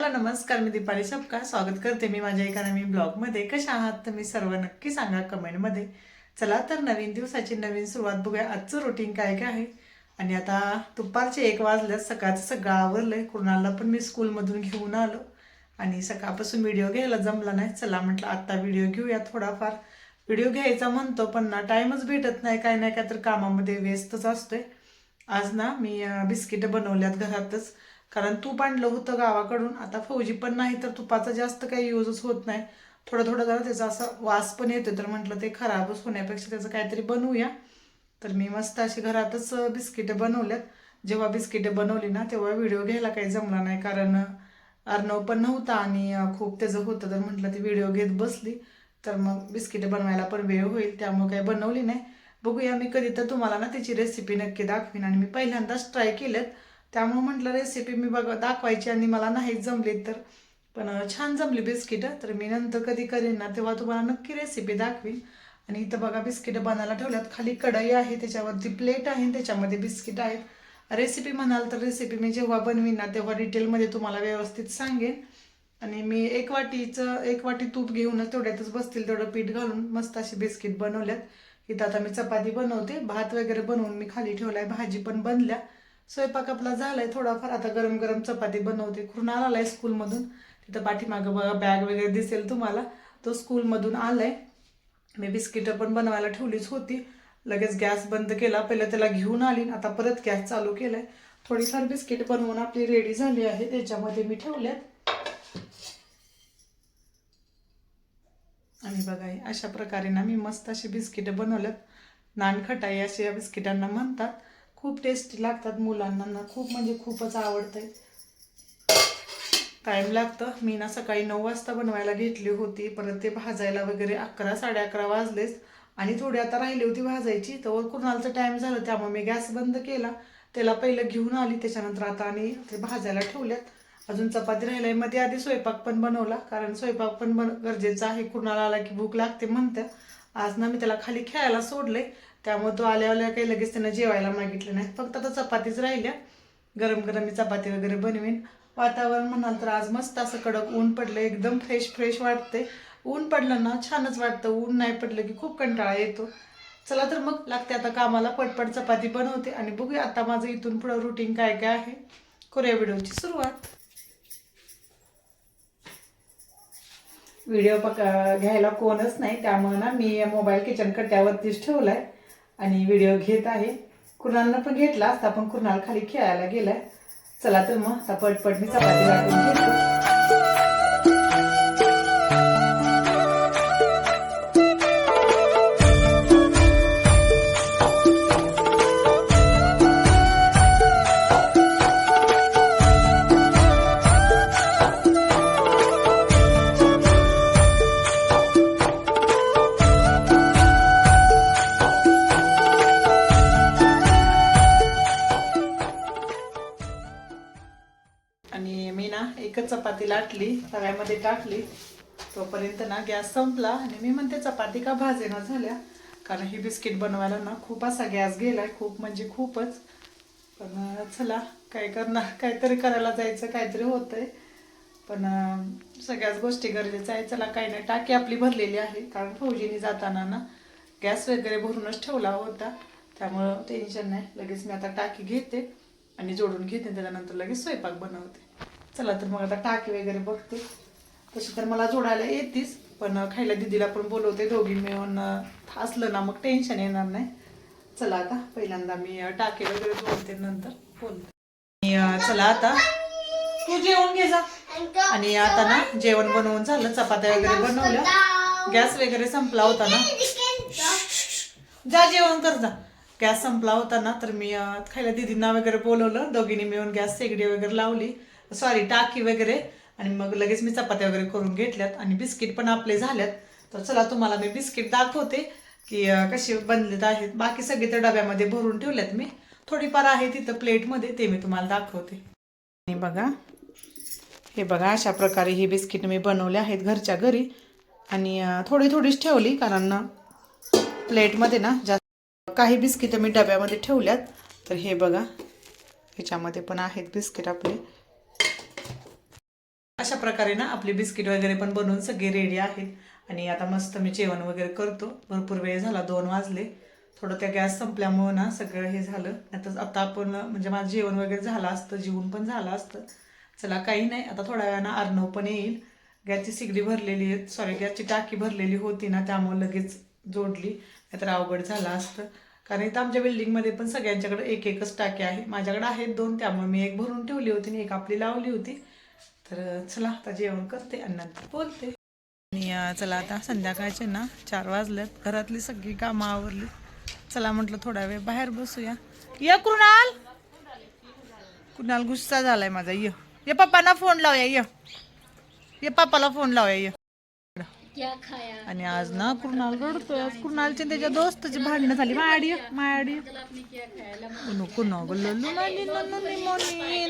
नमस्कार मी दीपाली सपका स्वागत करते मी माझ्या एका नवीन ब्लॉगमध्ये. कशा आहात तुम्ही सर्व? नक्की सांगा कमेंटमध्ये. चला तर नवीन दिवसाची नवीन सुरुवात बघूया. आजचं रुटीन काय काय आहे? आणि आता दुपारचे एक वाजल्यास सकाळचं सगळं आवरलंय. कुणाला पण मी स्कूलमधून घेऊन आलो. आणि सकाळपासून व्हिडिओ घ्यायला जमला नाही. चला म्हटलं आत्ता व्हिडिओ घेऊया थोडाफार. व्हिडिओ घ्यायचा म्हणतो पण ना टाईमच भेटत नाही. काय नाही काय तर कामामध्ये व्यस्तच असतोय. आज ना मी बिस्किट बनवल्यात घरातच. कारण तूप आणलं होतं गावाकडून. आता फौजी पण नाही तर तुपाचा जास्त काही यूजच होत नाही. थोडं थोडं जरा त्याचा असा वास पण येतो तर म्हटलं ते खराबच होण्यापेक्षा त्याचं काहीतरी बनवूया. तर मी मस्त अशी घरातच बिस्किटं बनवल्यात. जेव्हा बिस्किटं बनवली ना तेव्हा व्हिडिओ घ्यायला काही जमला नाही. कारण अर्णव पण नव्हता आणि खूप त्याचं होतं. तर म्हटलं ती व्हिडिओ घेत बसली. तर मग बिस्किटं बनवायला पण वेळ होईल. त्यामुळे काही बनवली नाही. बघूया मी कधी तर तुम्हाला ना त्याची रेसिपी नक्की दाखवीन. आणि मी पहिल्यांदाच ट्राय केलेत त्यामुळं म्हटलं रेसिपी मी बघ दाखवायची आणि मला नाहीच जमली तर. पण छान जमली बिस्किटं तर मी नंतर कधी करेन ना तेव्हा तुम्हाला नक्की रेसिपी दाखवीन. आणि इथं बघा बिस्किटं बनायला ठेवल्यात. खाली कढई आहे त्याच्यावरती प्लेट आहे त्याच्यामध्ये बिस्किट आहेत. रेसिपी म्हणाल तर रेसिपी मी जेव्हा बनवीन ना तेव्हा डिटेलमध्ये तुम्हाला व्यवस्थित सांगेन. आणि मी एक वाटीचं एक वाटी तूप घेऊनच तेवढ्यातच बसतील तेवढं पीठ घालून मस्त अशी बिस्किट बनवल्यात. इथं आता मी चपाती बनवते. भात वगैरे बनवून मी खाली ठेवला आहे भाजी पण बनल्या. स्वयंपाक आपला झालाय थोडाफार. आता गरम गरम चपाती बनवते. कृणाल आलाय स्कूलमधून. तिथं पाठीमागं बघा बॅग वगैरे दिसेल तुम्हाला. तो स्कूलमधून आलाय. मी बिस्किटं पण बनवायला ठेवलीच होती. लगेच गॅस बंद केला. पहिलं त्याला घेऊन आली आता परत गॅस चालू केलाय. थोडीफार बिस्किट बनवून आपली रेडी झाली आहे. त्याच्यामध्ये मी ठेवल्यात. आणि बघा अशा प्रकारे ना मी मस्त अशी बिस्किटं बनवल्यात. नानखटाई अशी या बिस्किटांना म्हणतात. खूप टेस्टी लागतात मुलांना ना खूप म्हणजे खूपच आवडतंय. टाईम लागतं. मी ना सकाळी नऊ वाजता बनवायला घेतली होती. परत ते भाजायला वगैरे अकरा साडे अकरा वाजलेच. आणि थोडी आता राहिली होती भाजायची. तर कुणालचा टाईम झाला त्यामुळे मी गॅस बंद केला. त्याला पहिलं घेऊन आली. त्याच्यानंतर आता आणि ते भाजायला ठेवल्यात. अजून चपाती राहिलाय. मध्ये आधी स्वयंपाक पण बनवला. कारण स्वयंपाक पण बन गरजेचा आहे. कुणाला आला की भूक लागते म्हणत्या. आज ना मी त्याला खाली खेळायला सोडले त्यामुळे तो आल्या आल्या काही लगेच त्यानं जेवायला मागितलं नाही फक्त आता चपातीच राहिल्या. गरम गरम मी चपाती वगैरे बनवीन. वातावरण म्हणाल तर आज मस्त असं कडक ऊन पडलं एकदम फ्रेश फ्रेश वाटते ऊन पडलं ना छानच वाटतं. ऊन नाही पडलं की खूप कंटाळा येतो. चला तर मग लागते आता कामाला. पटपट चपाती बनवते आणि बघूया आता माझं इथून पुढं रुटीन काय काय आहे. करूया व्हिडिओची सुरुवात. व्हिडिओ पक घ्यायला कोणच नाही. त्यामुळं ना मी मोबाईल किचन कट्ट्यावरतीच आहे आणि व्हिडिओ घेत आहे. कुणालनं पण घेतला असता पण कुणाल खाली खेळायला गेलाय. चला तर मग आता पटपट मी चपाती वाटून घेते चपाती लाटली तव्यामध्ये टाकली. तोपर्यंत ना गॅस संपला आणि मी म्हणते चपाती का भाजेना झाल्या? कारण ही बिस्किट बनवायला ना खूप असा गॅस गेलाय खूप म्हणजे खूपच. पण चला काय करणार? काहीतरी करायला जायचं काहीतरी होतंय. पण सगळ्याच गोष्टी गरजेच्या आहे चला काही नाही टाकी आपली भरलेली आहे. कारण फौजीने जाताना ना गॅस वगैरे भरूनच ठेवला होता. त्यामुळं टेन्शन नाही. लगेच मी आता टाकी घेते आणि जोडून घेते. त्याच्यानंतर लगेच स्वयंपाक बनवते. चला तर मग आता टाकी वगैरे बघते. तशी तर मला जोडायला येतीच पण खायला दिदीला पण बोलवते दोघी मिळून असलं ना मग टेन्शन येणार नाही. चला आता पहिल्यांदा मी टाकी वगैरे जोडते नंतर बोलते. चला आता तू जेवण घे जा. आणि आता ना जेवण बनवून झालं चपात्या वगैरे बनवल्या. गॅस वगैरे संपला होता ना. जा जेवण कर जा. गॅस संपला होता ना तर मी खायला दिदींना वगैरे बोलवलं. दोघींनी मिळून गॅस शेगडी वगैरे लावली. सॉरी टाकी वगैरे आणि मग लगेच मी चपात्या वगैरे करून घेतल्यात आणि बिस्किट पण आपले झाल्यात. तर चला तुम्हाला मी बिस्किट दाखवते की कसे बनलेत आहेत. बाकी सगळे तर डब्यामध्ये भरून ठेवल्यात मी. थोडीफार आहे तिथं प्लेटमध्ये ते मी तुम्हाला दाखवते. आणि बघा. हे बघा अशा प्रकारे ही बिस्किट मी बनवले आहेत घरच्या घरी. आणि थोडी थोडीच ठेवली कारण ना प्लेटमध्ये ना जास्त काही बिस्किटं मी डब्यामध्ये ठेवल्यात. तर हे बघा. ह्याच्यामध्ये पण आहेत बिस्किट आपले. अशा प्रकारे ना आपली बिस्किट वगैरे पण बनवून सगळे रेडी आहेत. आणि आता मस्त मी जेवण वगैरे करतो. भरपूर वेळ झाला दोन वाजले. थोडं त्या गॅस संपल्यामुळं ना सगळं हे झालं. आता आता आपण म्हणजे माझं जेवण वगैरे झालं असतं जेवण पण झालं असतं. चला काही नाही. आता थोड्या वेळानं अर्णव पण येईल. गॅसची सिगडी भरलेली आहे. सॉरी गॅसची टाकी भरलेली होती ना त्यामुळे लगेच जोडली. नाहीतर अवघड झालं असतं. कारण इथं आमच्या बिल्डिंगमध्ये पण सगळ्यांच्याकडे एक एकच टाकी आहे. माझ्याकडे आहेत दोन त्यामुळे मी एक भरून ठेवली होती आणि एक आपली लावली होती. तर चला आता जेवण करते आणि नंतर बोलते. आणि चला आता संध्याकाळचे ना चार वाजल्यात घरातली सगळी कामं आवरली. चला म्हटलं थोडा वेळ बाहेर बसूया. ये कुणाल! कुणाल गुस्सा झालाय माझा. ये. ये पप्पांना फोन लावूया ये. ये पप्पाला फोन लावूया ये. आणि आज ना कुणाल रडतोय आज कुणालची त्याच्या दोस्ताची भांडणं झाली. माडी माडी कुणू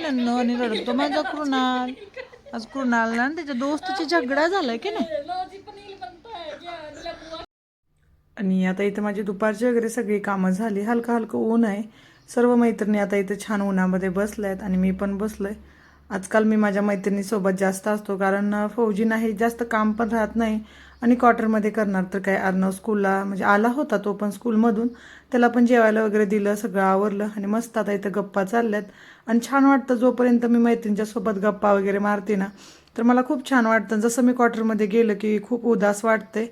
नन्नू आणि रडतो माझा कृणाल. आज कृणालला आणि त्याच्या दोस्ताची झगडा झालाय की नाही? आणि आता इथं माझी दुपारची वगैरे सगळी कामं झाली. हलकं हलकं ऊन आहे. सर्व मैत्रिणी आता इथं छान उन्हामध्ये बसल्यात आणि मी पण बसलोय. आजकाल मी माझ्या मैत्रिणीसोबत जास्त असतो कारण फौजी नाही जास्त काम पण राहत नाही आणि क्वार्टरमध्ये करणार तर काय. अर्णव स्कूलला म्हणजे आला होता तो पण स्कूलमधून. त्याला पण जेवायला वगैरे दिलं सगळं आवरलं आणि मस्त आता इथं गप्पा चालल्यात. आणि छान वाटतं जोपर्यंत मी मैत्रिणीच्या सोबत गप्पा वगैरे मारते ना तर मला खूप छान वाटतं. जसं मी क्वार्टरमध्ये गेलं की खूप उदास वाटते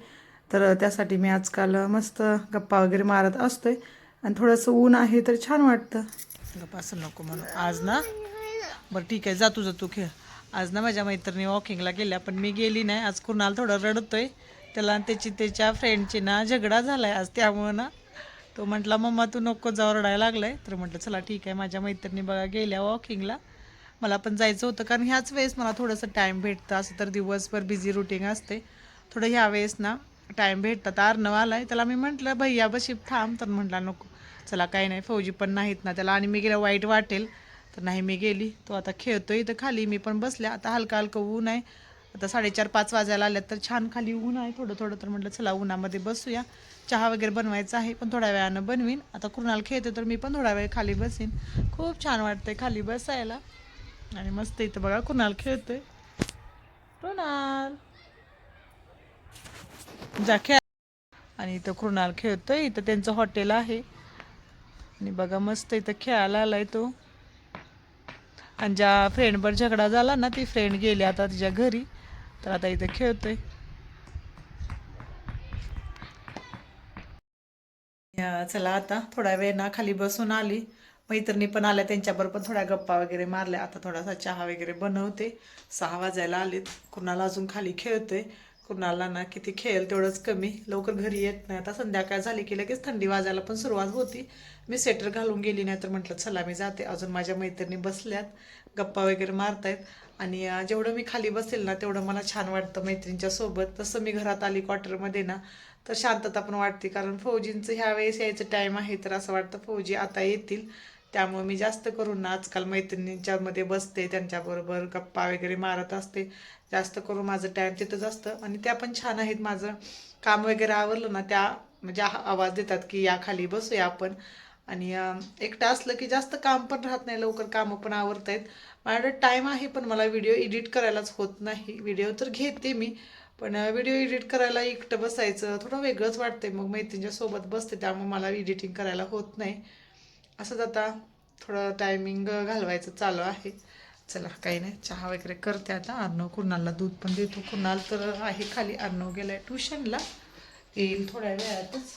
तर त्यासाठी मी आजकाल मस्त गप्पा वगैरे मारत असतोय. आणि थोडंसं ऊन आहे तर छान वाटतं. गप्पा असं नको म्हणून आज ना बरं ठीक आहे. जा तुझं तू खेळ. आज ना माझ्या मैत्रिणी वॉकिंगला गेल्या पण मी गेली नाही. आज कुणाल थोडं रडतोय. त्याला त्याची त्याच्या फ्रेंडची ना झगडा झालाय आज. त्यामुळं ना तो म्हटला मम्मा तू नको जाऊ रडायला लागलाय. तर म्हटलं चला ठीक आहे. माझ्या मैत्रिणी बघा गेल्या वॉकिंगला मला पण जायचं होतं कारण ह्याच वेळेस मला थोडंसं टाईम भेटतं. असं तर दिवसभर बिझी रुटीन असते. थोडं ह्या वेळेस ना टाईम भेटतात. अर्णव आलाय. त्याला मी म्हटलं भैया बशी थांब. तर म्हटला नको. चला काही नाही. फौजी पण नाहीत ना त्याला. आणि मी गेलं वाईट वाटेल. तर नाही मी गेली. तो आता खेळतो इथं खाली. मी पण बसल्या आता हलका हलकं ऊन आहे. आता साडेचार पाच वाजायला आल्यात तर छान खाली ऊन आहे. थोडं थोडं तर म्हटलं चला उन्हामध्ये बसूया. चहा वगैरे बनवायचा आहे पण थोड्या वेळानं बनवीन. आता कुणाल खेळते तर मी पण थोडा वेळ खाली बसीन. खूप छान वाटतंय खाली बसायला. आणि मस्त इथं बघा कुणाल खेळतोय. कृणाल? जा खेळ. आणि इथं कृणाल खेळतोय. इथं त्यांचं हॉटेल आहे. आणि बघा मस्त इथं खेळायला आलाय तो. आणि ज्या फ्रेंडवर झगडा झाला ना ती फ्रेंड गेली आता तिच्या घरी. तर आता इथं खेळतोय. चला आता थोडा वेळ ना खाली बसून आली. मैत्रिणी पण आल्या त्यांच्याबरोबर पण थोड्या गप्पा वगैरे मारल्या. आता थोडासा चहा वगैरे बनवते. सहा वाजायला आलेत. कुणाला अजून खाली खेळतोय? कुणाला ना किती खेळेल तेवढंच कमी. लवकर घरी येत नाही. आता संध्याकाळ झाली की लगेच थंडी वाजायला पण सुरुवात होती. मी स्वेटर घालून गेली नाही तर म्हटलं चला मी जाते. अजून माझ्या मैत्रिणी बसल्यात. गप्पा वगैरे मारतायत. आणि जेवढं मी खाली बसेल ना तेवढं मला छान वाटतं मैत्रिणीच्या सोबत. तसं मी घरात आली क्वार्टरमध्ये ना तर शांतता पण वाटते. कारण फौजींचं ह्या वेळेस यायचं टाईम आहे तर असं वाटतं फौजी आता येतील. त्यामुळे मी जास्त करून ना आजकाल मैत्रिणींच्यामध्ये बसते त्यांच्याबरोबर गप्पा वगैरे मारत असते. जास्त करून माझं टाईम तिथंच असतं. आणि त्या पण छान आहेत. माझं काम वगैरे आवरलं ना त्या म्हणजे आवाज देतात की या खाली बसूया आपण. आणि एकटं असलं की जास्त काम पण राहत नाही. लवकर कामं पण आवरत आहेत माझ्याकडे टाईम आहे पण मला व्हिडिओ एडिट करायलाच होत नाही. व्हिडिओ तर घेते मी पण व्हिडिओ एडिट करायला एकटं बसायचं थोडं वेगळंच वाटतंय. मग मैत्रिणीच्या सोबत बसते त्यामुळे मला एडिटिंग करायला होत नाही. असंच आता थोडं टायमिंग घालवायचं चालू आहे. चला काही नाही चहा वगैरे करते आता. अर्णव कुणालला दूध पण देतो. कुणाल तर आहे खाली. अर्णव गेलाय ट्युशनला येईल थोड्या वेळातच.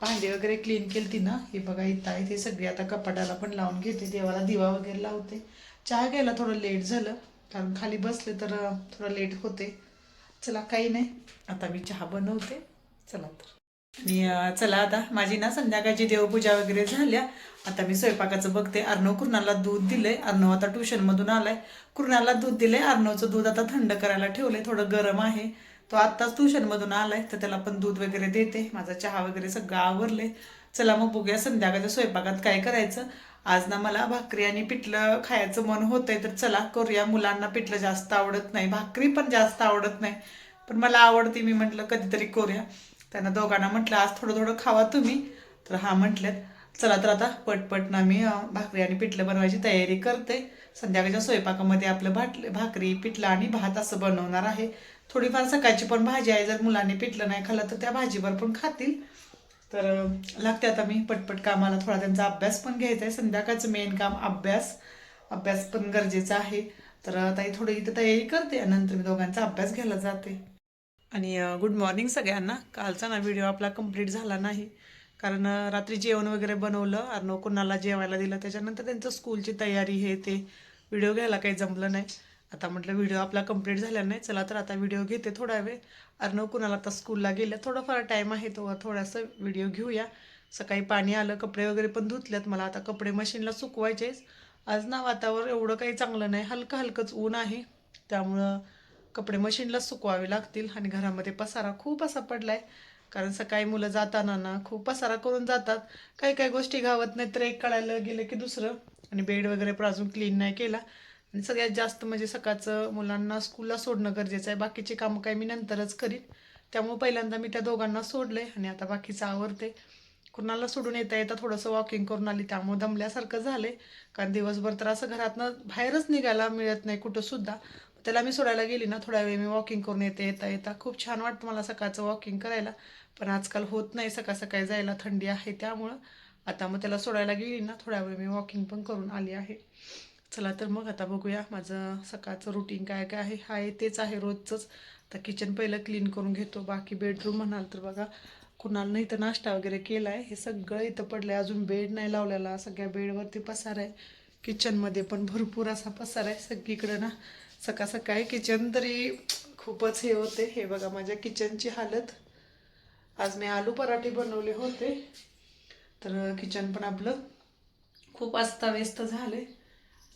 भांडी वगैरे क्लीन केली ती ना. हे बघा इथं आहे ते सगळी. आता कपाटाला पण लावून घेते. देवाला दिवा वगैरे लावते. चहा घ्यायला थोडं लेट झालं. कारण खाली बसले तर थोडं लेट होते. चला काही नाही. आता मी चहा बनवते. चला तर. मी चला आता. माझी ना संध्याकाळची देवपूजा वगैरे झाल्या. आता मी स्वयंपाकाचं बघते. अर्णव कुर्णाला दूध दिलंय. अर्णव आता ट्युशन मधून आलाय. कुर्णाला दूध दिलंय. अर्णवचं दूध आता थंड करायला ठेवलंय. थोडं गरम आहे. तो आत्ताच ट्युशन मधून आलाय. तर त्याला पण दूध वगैरे देते. माझा चहा वगैरे सगळं आवरले चला मग बघूया संध्याकाळच्या स्वयंपाकात काय करायचं. आज ना मला भाकरी आणि पिठलं खायचं मन होतंय. तर चला करूया. मुलांना पिठलं जास्त आवडत नाही. भाकरी पण जास्त आवडत नाही. पण मला आवडते मी म्हटलं कधीतरी करूया. त्यांना दोघांना म्हटलं आज थोडं थोडं खावा तुम्ही. तर हा म्हटल्यात चला तर आता पटपट ना मी भाकरी आणि पिठलं बनवायची तयारी करते. संध्याकाळच्या स्वयंपाकामध्ये आपलं भाट भाकरी पिठलं आणि भात असं बनवणार आहे. थोडीफार सकाळची पण भाजी आहे जर मुलांनी पिठलं नाही खाल्लं तर त्या भाजीवर पण खातील. तर लागते आता मी पटपट कामाला. थोडा त्यांचा अभ्यास पण घ्यायचा आहे. संध्याकाळचं मेन काम अभ्यास. अभ्यास पण गरजेचा आहे. तर आता थोडी इथं तयारी करते आणि नंतर मी दोघांचा अभ्यास घ्यायला जाते. आणि गुड मॉर्निंग सगळ्यांना. कालचा ना व्हिडिओ आपला कंप्लीट झाला नाही. कारण रात्री जेवण वगैरे बनवलं. अर्नो कुणाला जेवायला दिलं त्याच्यानंतर त्यांचं स्कूलची तयारी हे ते. व्हिडिओ घ्यायला काही जमलं नाही. आता म्हटलं व्हिडिओ आपला कंप्लीट झाला नाही. चला तर आता व्हिडिओ घेते थोडा वेळ. अर्नव कुणाला आता स्कूलला गेलं थोडाफार टाईम आहे तो. थोडासा व्हिडिओ घेऊया. सकाळी पाणी आलं कपडे वगैरे पण धुतलेत. मला आता कपडे मशीनला सुकवायचेच. आज ना वातावरण एवढं काही चांगलं नाही. हलकं हलकंच ऊन आहे. त्यामुळं कपडे मशीनला सुकवावे लागतील आणि घरामध्ये पसारा खूप असा पडलाय. कारण सकाळी मुलं जाताना ना खूप पसारा करून जातात. काही काही गोष्टी घावत नाही तर एक कळायला गेलं की दुसरं. आणि बेड वगैरे पण अजून क्लीन नाही केला. आणि सगळ्यात जास्त म्हणजे सकाळचं मुलांना स्कूलला सोडणं गरजेचं आहे. बाकीचे कामं काही मी नंतरच करीन. त्यामुळे पहिल्यांदा मी त्या दोघांना सोडले आणि आता बाकीचं आवरते कुणाला सोडून येता येता थोडंसं वॉकिंग करून आली त्यामुळे दमल्यासारखं झाले कारण दिवसभर तर असं घरातनं बाहेरच निघायला मिळत नाही कुठंसुद्धा त्याला मी सोडायला गेली ना थोड्या वेळ मी वॉकिंग करून येते येता येता. खूप छान वाटतं मला सकाळचं वॉकिंग करायला. पण आजकाल होत नाही सकाळ सकाळी जायला थंडी आहे त्यामुळं. आता मग त्याला सोडायला गेली ना थोड्या वेळ मी वॉकिंग पण करून आली आहे. चला तर मग आता बघूया माझं सकाळचं रुटीन काय काय आहे. हाय तेच आहे रोजचंच. आता किचन पहिलं क्लीन करून घेतो. बाकी बेडरूम म्हणाल तर बघा कुणाला नाही तर नाश्ता वगैरे केला आहे हे सगळं इथं पडलं आहे अजून बेड नाही लावलेला. सगळ्या बेडवरती पसार आहे. किचनमध्ये पण भरपूर असा पसार आहे. सगळीकडं ना सकाळ सकाळी किचन तरी खूपच हे होते. हे बघा माझ्या किचनची हालत. आज मी आलू पराठे बनवले होते. तर किचन पण आपलं खूप अस्ताव्यस्त झाले.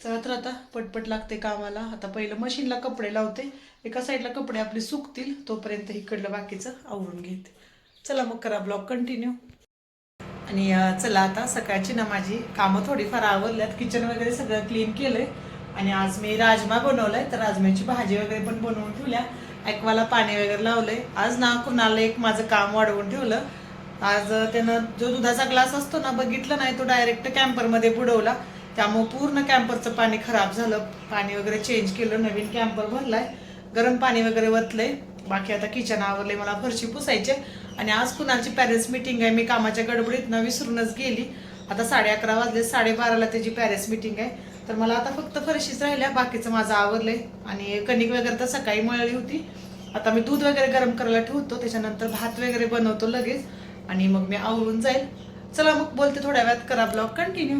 चला तर आता पटपट लागते कामाला. आता पहिलं मशीनला कपडे लावते. एका साईडला कपडे आपले सुकतील तोपर्यंत इकडलं बाकीचं आवरून घेते. चला मग करा ब्लॉग कंटिन्यू आणि चला आता सकाळची ना माझी कामं थोडीफार आवरल्यात. किचन वगैरे सगळं क्लीन केलं आहे आणि आज मी राजमा बनवलाय तर राजम्याची भाजी वगैरे पण बनवून ठेवल्या. ऐकवाला पाणी वगैरे लावलंय. आज ना कुणाला एक माझं काम वाढवून ठेवलं. आज त्यानं जो दुधाचा ग्लास असतो ना बघितलं नाही तो डायरेक्ट कॅम्परमध्ये बुडवला. त्यामुळं पूर्ण कॅम्परचं पाणी खराब झालं. पाणी वगैरे चेंज केलं नवीन कॅम्पर भरलाय. गरम पाणी वगैरे वतलंय. बाकी आता किचन आवरले मला फरशी पुसायचे. आणि आज कुणाची पॅरेंट्स मिटिंग आहे मी कामाच्या गडबडीत ना विसरूनच गेली. आता साडे अकरा वाजले साडेबाराला त्याची पॅरेंट्स मिटिंग आहे. तर मला आता फक्त फरशीच राहिल्या बाकीचं माझं आवरलंय. आणि कणिक वगैरे तर सकाळी मळली होती. आता मी दूध वगैरे गरम करायला ठेवतो त्याच्यानंतर भात वगैरे बनवतो लगेच. आणि मग मी आवरून जाईल. चला मग बोलते थोड्या वेळात करा ब्लॉग कंटिन्यू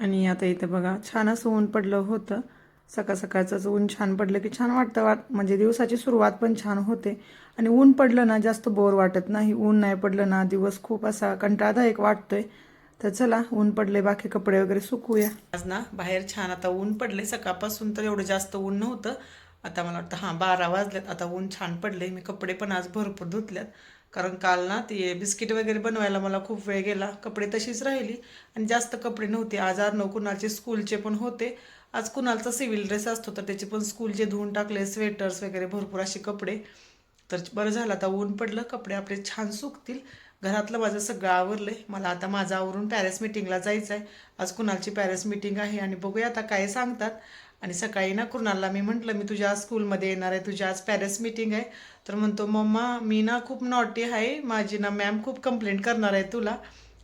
आणि आता इथे बघा छान असं ऊन पडलं होतं. सकाळ सकाळचं ऊन छान पडलं की छान वाटतं वाट म्हणजे दिवसाची सुरुवात पण छान होते. आणि ऊन पडलं ना जास्त बोर वाटत नाही. ऊन नाही पडलं ना दिवस खूप असा कंटाळदायक वाटतोय. तर चला ऊन पडले बाकी कपडे वगैरे सुकूया. आज ना बाहेर छान आता ऊन पडले सकाळपासून तर एवढं जास्त ऊन नव्हतं. आता मला वाटतं हां बारा वाजल्यात आता ऊन छान पडले मी कपडे पण आज भरपूर धुतल्यात. कारण काल ना ते बिस्किट वगैरे बनवायला मला खूप वेळ गेला. कपडे तशीच राहिली. आणि जास्त कपडे नव्हते. आज अर्नो कुणालचे स्कूलचे पण होते. आज कुणालचा सिव्हिल ड्रेस असतो तर त्याचे पण स्कूलचे धुवून टाकले स्वेटर्स वगैरे भरपूर असे कपडे. तर बरं झालं. आता ऊन पडलं. कपडे आपले छान सुकतील. घरातलं माझं सगळं आवरलं आहे मला आता माझं आवरून पॅरेस मिटिंगला जायचं आहे आज कुणालची पॅरेस मिटिंग आहे आणि बघूया आता काय सांगतात. आणि सकाळी ना कुणालला मी म्हटलं मी तुझ्या स्कूलमध्ये येणार आहे तुझ्या आज पॅरेस मिटिंग आहे. तर म्हणतो मम्मा मी ना खूप नॉटी आहे. माझी ना मॅम खूप कंप्लेंट करणार आहे तुला.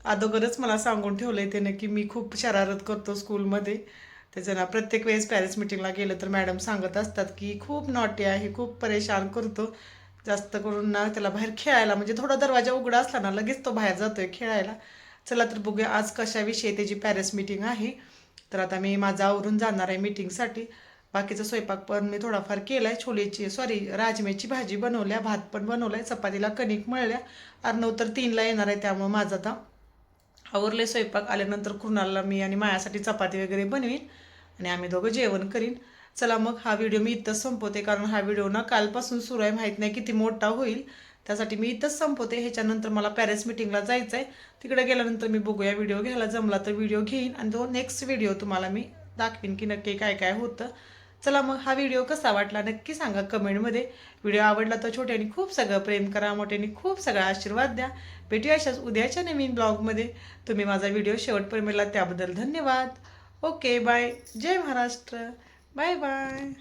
अगोदरच मला सांगून ठेवलं आहे त्याने की मी खूप शरारत करतो स्कूलमध्ये. त्याचं ना प्रत्येक वेळेस पॅरेस मिटिंगला गेलं तर मॅडम सांगत असतात की खूप नॉटी आहे खूप परेशान करतो. जास्त करून ना त्याला बाहेर खेळायला म्हणजे थोडा दरवाजा उघडा असला ना लगेच तो बाहेर जातोय खेळायला. चला तर बघूया आज कशाविषयी त्याची पॅरेस मिटिंग आहे. तर आता मी माझा आवरून जाणार आहे मिटिंगसाठी बाकीचा स्वयंपाक पण मी थोडाफार केला आहे छोलेची सॉरी राजम्याची भाजी बनवल्या भात पण बनवला आहे चपातीला कणिक मळल्या. अर्णव तर तीनला येणार आहे त्यामुळं माझं आता आवरले स्वयंपाक. आल्यानंतर कृणाला मी आणि मायासाठी चपाती वगैरे बनवीन आणि आम्ही दोघं जेवण करीन. चला मग हा व्हिडिओ मी इथंच संपवते कारण हा व्हिडिओ ना कालपासून सुरू आहे. माहीत नाही किती मोठा होईल. त्यासाठी मी इथंच संपवते. ह्याच्यानंतर मला पॅरेंट्स मिटिंगला जायचं आहे तिकडे गेल्यानंतर मी बघूया व्हिडिओ घ्यायला. जमला तर व्हिडिओ घेईन. आणि तो नेक्स्ट व्हिडिओ तुम्हाला मी दाखवीन की नक्की काय काय होतं. चला मग हा व्हिडिओ कसा वाटला नक्की सांगा कमेंटमध्ये. व्हिडिओ आवडला तर छोट्याने खूप सगळं प्रेम करा मोठ्याने खूप सगळा आशीर्वाद द्या. भेटूया अशाच उद्याच्या नवीन ब्लॉगमध्ये तुम्ही माझा व्हिडिओ शेवटपर्यंत मिळाला त्याबद्दल धन्यवाद. ओके बाय जय महाराष्ट्र. Bye bye.